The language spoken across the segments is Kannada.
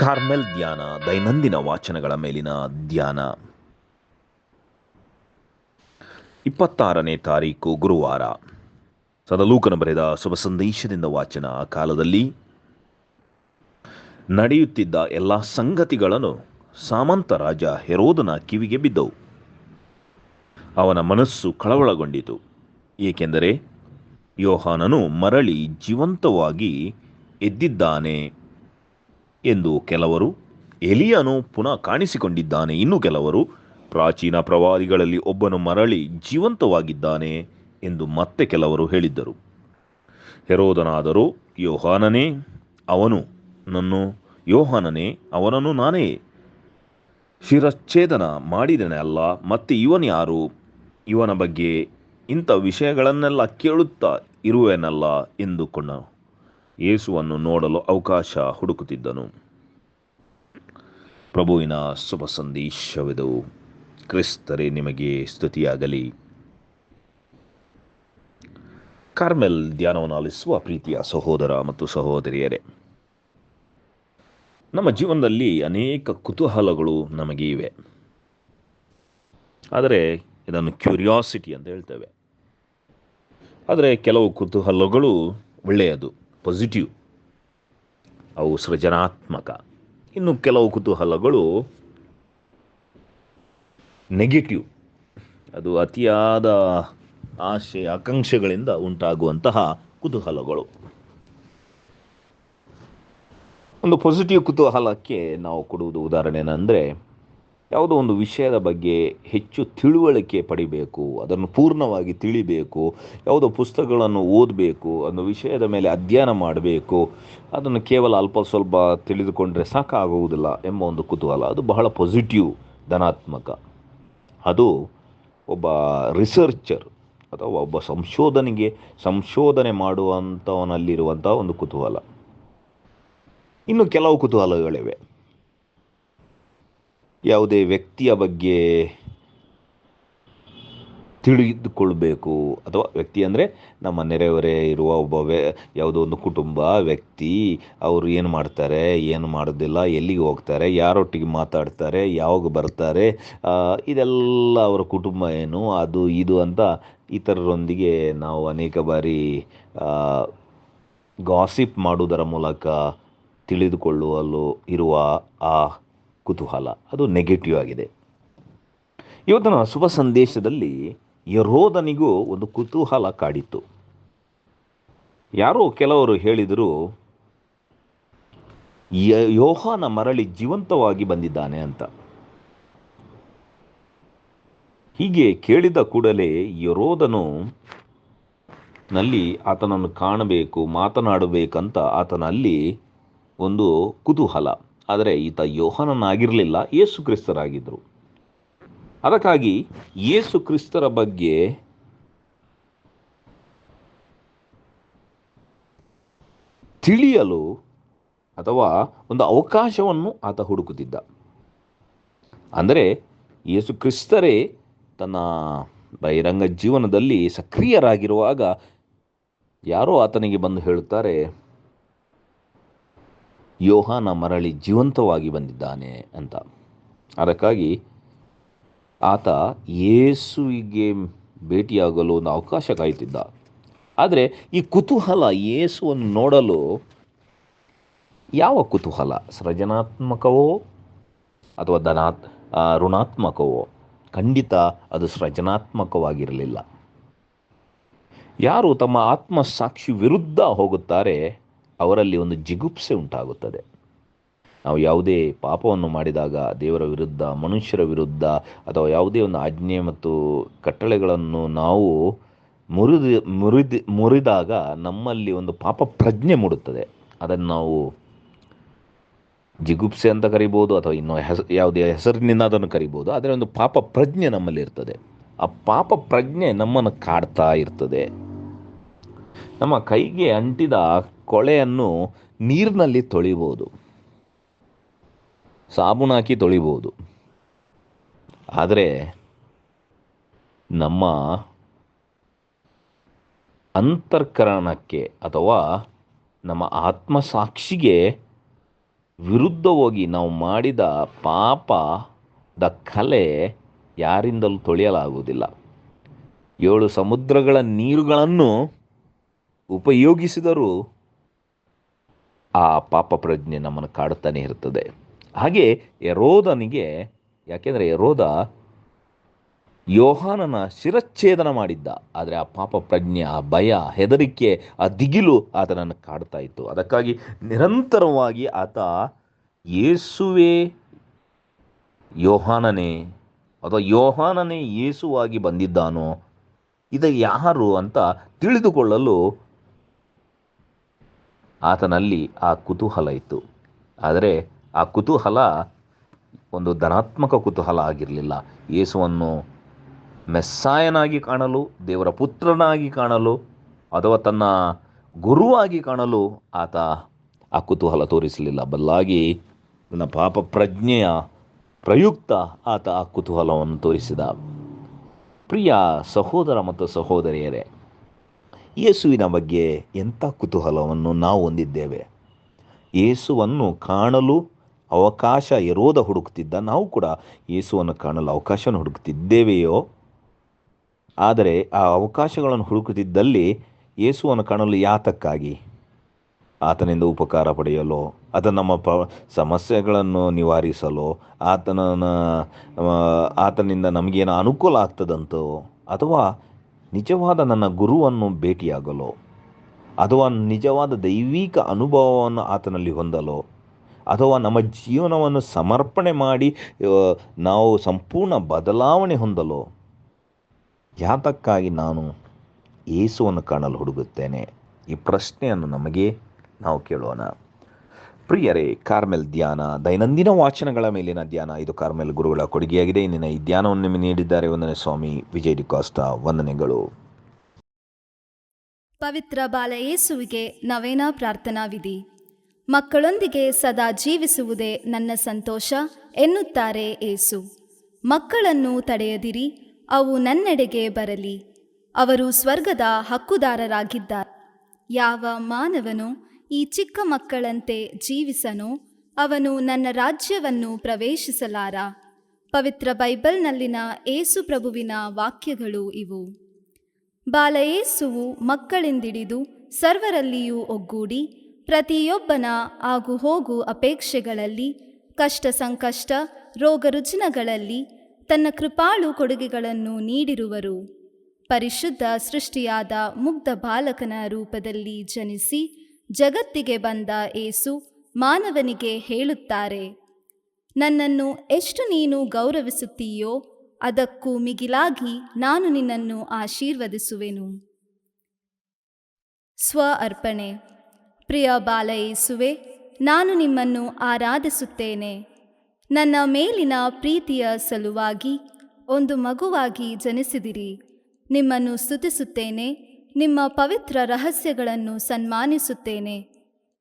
ಕಾರ್ಮೆಲ್ ಧ್ಯಾನ, ದೈನಂದಿನ ವಾಚನಗಳ ಮೇಲಿನ ಧ್ಯಾನ. ಇಪ್ಪತ್ತಾರನೇ ತಾರೀಕು ಗುರುವಾರ. ಸದಲೂಕನ ಬರೆದ ಶುಭ ಸಂದೇಶದಿಂದ ವಾಚನ ಆ ಕಾಲದಲ್ಲಿ ನಡೆಯುತ್ತಿದ್ದ ಎಲ್ಲ ಸಂಗತಿಗಳನ್ನು ಸಾಮಂತ ರಾಜ ಹೆರೋದನ ಕಿವಿಗೆ ಬಿದ್ದವು. ಅವನ ಮನಸ್ಸು ಕಳವಳಗೊಂಡಿತು. ಏಕೆಂದರೆ ಯೋಹಾನನು ಮರಳಿ ಜೀವಂತವಾಗಿ ಎದ್ದಿದ್ದಾನೆ ಎಂದು ಕೆಲವರು, ಎಲಿಯನು ಪುನಃ ಕಾಣಿಸಿಕೊಂಡಿದ್ದಾನೆ. ಇನ್ನು ಕೆಲವರು, ಪ್ರಾಚೀನ ಪ್ರವಾದಿಗಳಲ್ಲಿ ಒಬ್ಬನು ಮರಳಿ ಜೀವಂತವಾಗಿದ್ದಾನೆ ಎಂದು ಮತ್ತೆ ಕೆಲವರು ಹೇಳಿದ್ದರು. ಹೆರೋದನಾದರೂ, ಯೋಹಾನನೇ, ಅವನು ನನ್ನು, ಯೋಹಾನನೇ, ಅವನನ್ನು ನಾನೇ ಶಿರಚ್ಛೇದನ ಮಾಡಿದನೆ ಅಲ್ಲ, ಮತ್ತೆ ಇವನು ಯಾರು? ಇವನ ಬಗ್ಗೆ ಇಂಥ ವಿಷಯಗಳನ್ನೆಲ್ಲ ಕೇಳುತ್ತಾ ಇರುವೆನಲ್ಲ ಎಂದುಕೊಂಡ ಯೇಸುವನ್ನು ನೋಡಲು ಅವಕಾಶ ಹುಡುಕುತ್ತಿದ್ದನು. ಪ್ರಭುವಿನ ಶುಭ ಸಂದೇಶವಿದು. ಕ್ರಿಸ್ತರೇ, ನಿಮಗೆ ಸ್ತುತಿಯಾಗಲಿ. ಕಾರ್ಮೆಲ್ ಧ್ಯಾನವನ್ನು ಆಲಿಸುವ ಪ್ರೀತಿಯ ಸಹೋದರ ಮತ್ತು ಸಹೋದರಿಯರೇ, ನಮ್ಮ ಜೀವನದಲ್ಲಿ ಅನೇಕ ಕುತೂಹಲಗಳು ನಮಗೆ ಇವೆ. ಆದರೆ ಇದನ್ನು ಕ್ಯೂರಿಯಾಸಿಟಿ ಅಂತ ಹೇಳ್ತೇವೆ. ಆದರೆ ಕೆಲವು ಕುತೂಹಲಗಳು ಒಳ್ಳೆಯದು. ಪಾಸಿಟಿವ್ ಅವು ಸೃಜನಾತ್ಮಕ. ಇನ್ನು ಕೆಲವು ಕುತೂಹಲಗಳು ನೆಗೆಟಿವ್ ಅದು ಅತಿಯಾದ ಆಶೆ, ಆಕಾಂಕ್ಷೆಗಳಿಂದ ಉಂಟಾಗುವಂತಹ ಕುತೂಹಲಗಳು. ಒಂದು ಪಾಸಿಟಿವ್ ಕುತೂಹಲಕ್ಕೆ ನಾವು ಕೊಡುವುದು ಉದಾಹರಣೆ ಏನಂದರೆ ಯಾವುದೋ ಒಂದು ವಿಷಯದ ಬಗ್ಗೆ ಹೆಚ್ಚು ತಿಳುವಳಿಕೆ ಪಡಿಬೇಕು, ಅದನ್ನು ಪೂರ್ಣವಾಗಿ ತಿಳಿಬೇಕು, ಯಾವುದೋ ಪುಸ್ತಕಗಳನ್ನು ಓದಬೇಕು ಅನ್ನೋ ವಿಷಯದ ಮೇಲೆ ಅಧ್ಯಯನ ಮಾಡಬೇಕು, ಅದನ್ನು ಕೇವಲ ಅಲ್ಪ ಸ್ವಲ್ಪ ತಿಳಿದುಕೊಂಡ್ರೆ ಸಾಕಾಗುವುದಿಲ್ಲ ಎಂಬ ಒಂದು ಕುತೂಹಲ. ಅದು ಬಹಳ ಪಾಸಿಟಿವ್ ಧನಾತ್ಮಕ. ಅದು ಒಬ್ಬ ರಿಸರ್ಚರ್ ಅಥವಾ ಒಬ್ಬ ಸಂಶೋಧನೆಗೆ, ಸಂಶೋಧನೆ ಮಾಡುವಂಥವನಲ್ಲಿರುವಂಥ ಒಂದು ಕುತೂಹಲ. ಇನ್ನು ಕೆಲವು ಕುತೂಹಲಗಳಿವೆ. ಯಾವುದೇ ವ್ಯಕ್ತಿಯ ಬಗ್ಗೆ ತಿಳಿದುಕೊಳ್ಬೇಕು. ಅಥವಾ ವ್ಯಕ್ತಿ ಅಂದರೆ ನಮ್ಮ ನೆರೆಹೊರೆ ಇರುವ ಒಬ್ಬ ವ್ಯ, ಯಾವುದೋ ಒಂದು ಕುಟುಂಬ, ವ್ಯಕ್ತಿ, ಅವರು ಏನು ಮಾಡ್ತಾರೆ, ಏನು ಮಾಡೋದಿಲ್ಲ, ಎಲ್ಲಿಗೆ ಹೋಗ್ತಾರೆ, ಯಾರೊಟ್ಟಿಗೆ ಮಾತಾಡ್ತಾರೆ, ಯಾವಾಗ ಬರ್ತಾರೆ ಇದೆಲ್ಲ ಅವರ ಕುಟುಂಬ ಏನು, ಅದು, ಇದು ಅಂತ ಇತರರೊಂದಿಗೆ ನಾವು ಅನೇಕ ಬಾರಿ ಗಾಸಿಪ್ ಮಾಡುವುದರ ಮೂಲಕ ತಿಳಿದುಕೊಳ್ಳುವಲು ಇರುವ ಆ ಕುತೂಹಲ. ಅದು ನೆಗೆಟಿವ್ ಆಗಿದೆ. ಇವತ್ತಿನ ಶುಭ ಸಂದೇಶದಲ್ಲಿ ಯರೋಧನಿಗೂ ಒಂದು ಕುತೂಹಲ ಕಾಡಿತ್ತು. ಯಾರೋ ಕೆಲವರು ಹೇಳಿದರು ಯೋಹಾನ ಮರಳಿ ಜೀವಂತವಾಗಿ ಬಂದಿದ್ದಾನೆ ಅಂತ. ಹೀಗೆ ಕೇಳಿದ ಕೂಡಲೇ ಯರೋಧನು ನಲ್ಲಿ ಆತನನ್ನು ಕಾಣಬೇಕು, ಮಾತನಾಡಬೇಕಂತ ಆತನಲ್ಲಿ ಒಂದು ಕುತೂಹಲ. ಆದರೆ ಈತ ಯೋಹನನಾಗಿರಲಿಲ್ಲ, ಯೇಸು ಕ್ರಿಸ್ತರಾಗಿದ್ದರು. ಅದಕ್ಕಾಗಿ ಯೇಸು ಕ್ರಿಸ್ತರ ಬಗ್ಗೆ ತಿಳಿಯಲು ಅಥವಾ ಒಂದು ಅವಕಾಶವನ್ನು ಆತ ಹುಡುಕುತ್ತಿದ್ದ. ಅಂದರೆ ಯೇಸು ಕ್ರಿಸ್ತರೇ ತನ್ನ ಬಹಿರಂಗ ಜೀವನದಲ್ಲಿ ಸಕ್ರಿಯರಾಗಿರುವಾಗ ಯಾರೋ ಆತನಿಗೆ ಬಂದು ಹೇಳುತ್ತಾರೆ ಯೋಹಾನ ಮರಳಿ ಜೀವಂತವಾಗಿ ಬಂದಿದ್ದಾನೆ ಅಂತ. ಅದಕ್ಕಾಗಿ ಆತ ಯೇಸುವಿಗೆ ಭೇಟಿಯಾಗಲು ಒಂದು ಅವಕಾಶ ಕಾಯ್ತಿದ್ದ ಆದರೆ ಈ ಕುತೂಹಲ ಯೇಸುವನ್ನು ನೋಡಲು ಯಾವ ಕುತೂಹಲ? ಸೃಜನಾತ್ಮಕವೋ ಅಥವಾ ಧನಾತ್ ಋಣಾತ್ಮಕವೋ? ಖಂಡಿತ ಅದು ಸೃಜನಾತ್ಮಕವಾಗಿರಲಿಲ್ಲ. ಯಾರು ತಮ್ಮ ಆತ್ಮ ಸಾಕ್ಷಿ ವಿರುದ್ಧ ಹೋಗುತ್ತಾರೆ ಅವರಲ್ಲಿ ಒಂದು ಜಿಗುಪ್ಸೆ ಉಂಟಾಗುತ್ತದೆ. ನಾವು ಯಾವುದೇ ಪಾಪವನ್ನು ಮಾಡಿದಾಗ ದೇವರ ವಿರುದ್ಧ, ಮನುಷ್ಯರ ವಿರುದ್ಧ ಅಥವಾ ಯಾವುದೇ ಒಂದು ಆಜ್ಞೆ ಮತ್ತು ಕಟ್ಟಳೆಗಳನ್ನು ನಾವು ಮುರಿದು ಮುರಿದು, ಮುರಿದಾಗ ನಮ್ಮಲ್ಲಿ ಒಂದು ಪಾಪ ಪ್ರಜ್ಞೆ ಮೂಡುತ್ತದೆ. ಅದನ್ನು ನಾವು ಜಿಗುಪ್ಸೆ ಅಂತ ಕರಿಬೋದು ಅಥವಾ ಇನ್ನೂ ಹೆಸ, ಯಾವುದೇ ಹೆಸರಿನಿಂದ ಅದನ್ನು ಕರಿಬೋದು. ಆದರೆ ಒಂದು ಪಾಪ ಪ್ರಜ್ಞೆ ನಮ್ಮಲ್ಲಿ ಇರ್ತದೆ. ಆ ಪಾಪ ಪ್ರಜ್ಞೆ ನಮ್ಮನ್ನು ಕಾಡ್ತಾ ಇರ್ತದೆ. ನಮ್ಮ ಕೈಗೆ ಅಂಟಿದ ಕೊಳೆಯನ್ನು ನೀರಿನಲ್ಲಿ ತೊಳಿಬೋದು. ಸಾಬೂನು ಹಾಕಿ ತೊಳಿಬೋದು. ಆದರೆ ನಮ್ಮ ಅಂತರ್ಕರಣಕ್ಕೆ ಅಥವಾ ನಮ್ಮ ಆತ್ಮಸಾಕ್ಷಿಗೆ ವಿರುದ್ಧವಾಗಿ ನಾವು ಮಾಡಿದ ಪಾಪದ ಕಲೆ ಯಾರಿಂದಲೂ ತೊಳೆಯಲಾಗುವುದಿಲ್ಲ. ಏಳು ಸಮುದ್ರಗಳ ನೀರುಗಳನ್ನು ಉಪಯೋಗಿಸಿದರೂ ಆ ಪಾಪ ಪ್ರಜ್ಞೆ ನಮ್ಮನ್ನು ಕಾಡುತ್ತಾನೆ ಇರುತ್ತದೆ. ಹಾಗೆ ಯರೋದನಿಗೆ ಯಾಕೆಂದರೆ ಯರೋದ ಯೋಹಾನನ ಶಿರಚ್ಛೇದನ ಮಾಡಿದ್ದ. ಆದರೆ ಆ ಪಾಪ ಪ್ರಜ್ಞೆ, ಆ ಭಯ ಹೆದರಿಕೆ, ಆ ದಿಗಿಲು ಆತನನ್ನು ಕಾಡ್ತಾ ಇತ್ತು. ಅದಕ್ಕಾಗಿ ನಿರಂತರವಾಗಿ ಆತ ಯೇಸುವೇ ಯೋಹಾನನೇ ಅಥವಾ ಯೋಹಾನನೇ ಯೇಸುವಾಗಿ ಬಂದಿದ್ದಾನೋ, ಇದು ಯಾರು ಅಂತ ತಿಳಿದುಕೊಳ್ಳಲು ಆತನಲ್ಲಿ ಆ ಕುತೂಹಲ ಇತ್ತು. ಆದರೆ ಆ ಕುತೂಹಲ ಒಂದು ಧನಾತ್ಮಕ ಕುತೂಹಲ ಆಗಿರಲಿಲ್ಲ. ಯೇಸುವನ್ನು ಮೆಸ್ಸಾಯನಾಗಿ ಕಾಣಲು, ದೇವರ ಪುತ್ರನಾಗಿ ಕಾಣಲು, ಅಥವಾ ತನ್ನ ಗುರುವಾಗಿ ಕಾಣಲು ಆತ ಆ ಕುತೂಹಲ ತೋರಿಸಲಿಲ್ಲ. ಬದಲಾಗಿ ತನ್ನ ಪಾಪ ಪ್ರಜ್ಞೆಯ ಪ್ರಯುಕ್ತ ಆತ ಆ ಕುತೂಹಲವನ್ನು ತೋರಿಸಿದ. ಪ್ರಿಯ ಸಹೋದರ ಮತ್ತು ಸಹೋದರಿಯರೇ ಯೇಸುವಿನ ಬಗ್ಗೆ ಎಂಥ ಕುತೂಹಲವನ್ನು ನಾವು ಹೊಂದಿದ್ದೇವೆ? ಯೇಸುವನ್ನು ಕಾಣಲು ಅವಕಾಶ ಇರೋದ ಹುಡುಕ್ತಿದ್ದ ನಾವು ಕೂಡ ಯೇಸುವನ್ನು ಕಾಣಲು ಅವಕಾಶವನ್ನು ಹುಡುಕ್ತಿದ್ದೇವೆಯೋ? ಆದರೆ ಆ ಅವಕಾಶಗಳನ್ನು ಹುಡುಕುತ್ತಿದ್ದಲ್ಲಿ ಯೇಸುವನ್ನು ಕಾಣಲು ಯಾತಕ್ಕಾಗಿ? ಆತನಿಂದ ಉಪಕಾರ ಪಡೆಯಲು? ಆತ ನಮ್ಮ ಪ, ಸಮಸ್ಯೆಗಳನ್ನು ನಿವಾರಿಸಲು? ಆತನ ಆತನಿಂದ ನಮಗೇನು ಅನುಕೂಲ ಆಗ್ತದಂತೋ? ಅಥವಾ ನಿಜವಾದ ನನ್ನ ಗುರುವನ್ನು ಭೇಟಿಯಾಗಲು, ಅಥವಾ ನಿಜವಾದ ದೈವಿಕ ಅನುಭವವನ್ನು ಆತನಲ್ಲಿ ಹೊಂದಲು, ಅಥವಾ ನಮ್ಮ ಜೀವನವನ್ನು ಸಮರ್ಪಣೆ ಮಾಡಿ ನಾವು ಸಂಪೂರ್ಣ ಬದಲಾವಣೆ ಹೊಂದಲು, ಯಾತಕ್ಕಾಗಿ ನಾನು ಯೇಸುವನ್ನು ಕಾಣಲು ಹುಡುಗುತ್ತೇನೆ ಈ ಪ್ರಶ್ನೆಯನ್ನು ನಮಗೆ ನಾವು ಕೇಳೋಣ. ಪ್ರಿಯರೇ, ಕಾರ್ಮೆಲ್ ಧ್ಯಾನ, ದೈನಂದಿನ ವಾಚನಗಳ ಮೇಲಿನ ಧ್ಯಾನ, ಇದು ಕಾರ್ಮೆಲ್ ಗುರುಗಳ ಕೊಡುಗೆಯಾಗಿದೆ. ಇಂದಿನ ಈ ಧ್ಯಾನವನ್ನು ನಿಮಗೆ ನೀಡಿದ್ದಾರೆ ವಂದನೆ ಸ್ವಾಮಿ ವಿಜಯ್ ಡಿಕಾಸ್ತಾ ವಂದನೆಗಳು. ಪವಿತ್ರ ಬಾಲ ಯೇಸುವಿಗೆ ನವೇನ ಪ್ರಾರ್ಥನಾ ವಿಧಿ. ಮಕ್ಕಳೊಂದಿಗೆ ಸದಾ ಜೀವಿಸುವುದೇ ನನ್ನ ಸಂತೋಷ ಎನ್ನುತ್ತಾರೆ ಏಸು ಮಕ್ಕಳನ್ನು ತಡೆಯದಿರಿ, ಅವು ನನ್ನೆಡೆಗೆ ಬರಲಿ. ಅವರು ಸ್ವರ್ಗದ ಹಕ್ಕುದಾರರಾಗಿದ್ದಾರೆ. ಯಾವ ಮಾನವನು ಈ ಚಿಕ್ಕ ಮಕ್ಕಳಂತೆ ಜೀವಿಸನು, ಅವನು ನನ್ನ ರಾಜ್ಯವನ್ನು ಪ್ರವೇಶಿಸಲಾರ. ಪವಿತ್ರ ಬೈಬಲ್ನಲ್ಲಿನ ಏಸು ಪ್ರಭುವಿನ ವಾಕ್ಯಗಳು ಇವು. ಬಾಲಯೇಸುವು ಮಕ್ಕಳಿಂದಿಡಿದು ಸರ್ವರಲ್ಲಿಯೂ ಒಗ್ಗೂಡಿ, ಪ್ರತಿಯೊಬ್ಬನ ಆಗು ಹೋಗು ಅಪೇಕ್ಷೆಗಳಲ್ಲಿ, ಕಷ್ಟ ಸಂಕಷ್ಟ, ರೋಗ ರುಜಿನಗಳಲ್ಲಿ ತನ್ನ ಕೃಪಾಳು ಕೊಡುಗೆಗಳನ್ನು ನೀಡಿರುವರು. ಪರಿಶುದ್ಧ ಸೃಷ್ಟಿಯಾದ ಮುಗ್ಧ ಬಾಲಕನ ರೂಪದಲ್ಲಿ ಜನಿಸಿ ಜಗತ್ತಿಗೆ ಬಂದ ಏಸು ಮಾನವನಿಗೆ ಹೇಳುತ್ತಾರೆ, ನನ್ನನ್ನು ಎಷ್ಟು ನೀನು ಗೌರವಿಸುತ್ತೀಯೋ ಅದಕ್ಕೂ ಮಿಗಿಲಾಗಿ ನಾನು ನಿನ್ನನ್ನು ಆಶೀರ್ವದಿಸುವೆನು. ಸ್ವ ಅರ್ಪಣೆ. ಪ್ರಿಯ ಬಾಲ ಏಸುವೆ, ನಾನು ನಿಮ್ಮನ್ನು ಆರಾಧಿಸುತ್ತೇನೆ. ನನ್ನ ಮೇಲಿನ ಪ್ರೀತಿಯ ಸಲುವಾಗಿ ಒಂದು ಮಗುವಾಗಿ ಜನಿಸಿದಿರಿ. ನಿಮ್ಮನ್ನು ಸ್ತುತಿಸುತ್ತೇನೆ. ನಿಮ್ಮ ಪವಿತ್ರ ರಹಸ್ಯಗಳನ್ನು ಸನ್ಮಾನಿಸುತ್ತೇನೆ.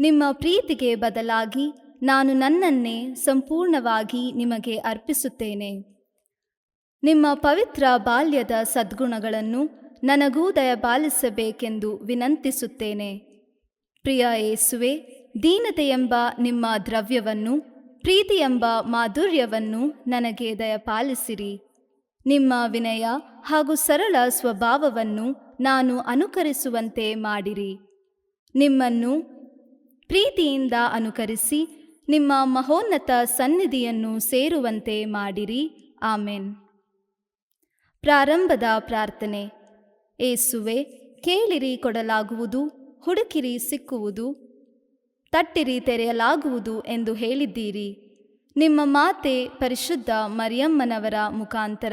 ನಿಮ್ಮ ಪ್ರೀತಿಗೆ ಬದಲಾಗಿ ನಾನು ನನ್ನನ್ನೇ ಸಂಪೂರ್ಣವಾಗಿ ನಿಮಗೆ ಅರ್ಪಿಸುತ್ತೇನೆ. ನಿಮ್ಮ ಪವಿತ್ರ ಬಾಲ್ಯದ ಸದ್ಗುಣಗಳನ್ನು ನನಗೂ ದಯಪಾಲಿಸಬೇಕೆಂದು ವಿನಂತಿಸುತ್ತೇನೆ. ಪ್ರಿಯ ಏಸುವೆ ದೀನತೆಯೆಂಬ ನಿಮ್ಮ ದ್ರವ್ಯವನ್ನು, ಪ್ರೀತಿಯೆಂಬ ಮಾಧುರ್ಯವನ್ನು ನನಗೆ ದಯಪಾಲಿಸಿರಿ. ನಿಮ್ಮ ವಿನಯ ಹಾಗೂ ಸರಳ ಸ್ವಭಾವವನ್ನು ನಾನು ಅನುಕರಿಸುವಂತೆ ಮಾಡಿರಿ. ನಿಮ್ಮನ್ನು ಪ್ರೀತಿಯಿಂದ ಅನುಕರಿಸಿ, ನಿಮ್ಮ ಮಹೋನ್ನತ ಸನ್ನಿಧಿಯನ್ನು ಸೇರುವಂತೆ ಮಾಡಿರಿ. ಆಮೇನ್. ಪ್ರಾರಂಭದ ಪ್ರಾರ್ಥನೆ. ಏಸುವೆ, ಕೇಳಿರಿ ಕೊಡಲಾಗುವುದು, ಹುಡುಕಿರಿ ಸಿಕ್ಕುವುದು, ತಟ್ಟಿರಿ ತೆರೆಯಲಾಗುವುದು ಎಂದು ಹೇಳಿದ್ದೀರಿ. ನಿಮ್ಮ ಮಾತೆ ಪರಿಶುದ್ಧ ಮರಿಯಮ್ಮನವರ ಮುಖಾಂತರ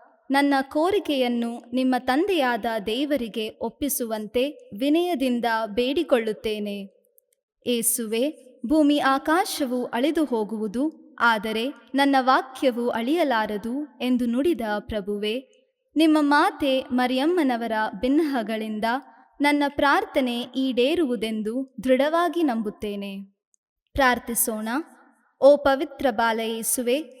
ನನ್ನ ಕೋರಿಕೆಯನ್ನು ನಿಮ್ಮ ತಂದೆಯಾದ ದೇವರಿಗೆ ಒಪ್ಪಿಸುವಂತೆ ವಿನಯದಿಂದ ಬೇಡಿಕೊಳ್ಳುತ್ತೇನೆ. ಏಸುವೆ, ಭೂಮಿ ಆಕಾಶವು ಅಳೆದು ಹೋಗುವುದು ಆದರೆ ನನ್ನ ವಾಕ್ಯವು ಅಳಿಯಲಾರದು ಎಂದು ನುಡಿದ ಪ್ರಭುವೆ, ನಿಮ್ಮ ಮಾತೆ ಮರಿಯಮ್ಮನವರ ಭಿನ್ನಹಗಳಿಂದ ನನ್ನ ಪ್ರಾರ್ಥನೆ ಈಡೇರುವುದೆಂದು ದೃಢವಾಗಿ ನಂಬುತ್ತೇನೆ. ಪ್ರಾರ್ಥಿಸೋಣ. ಓ ಪವಿತ್ರ ಬಾಲಯೇಸುವೆ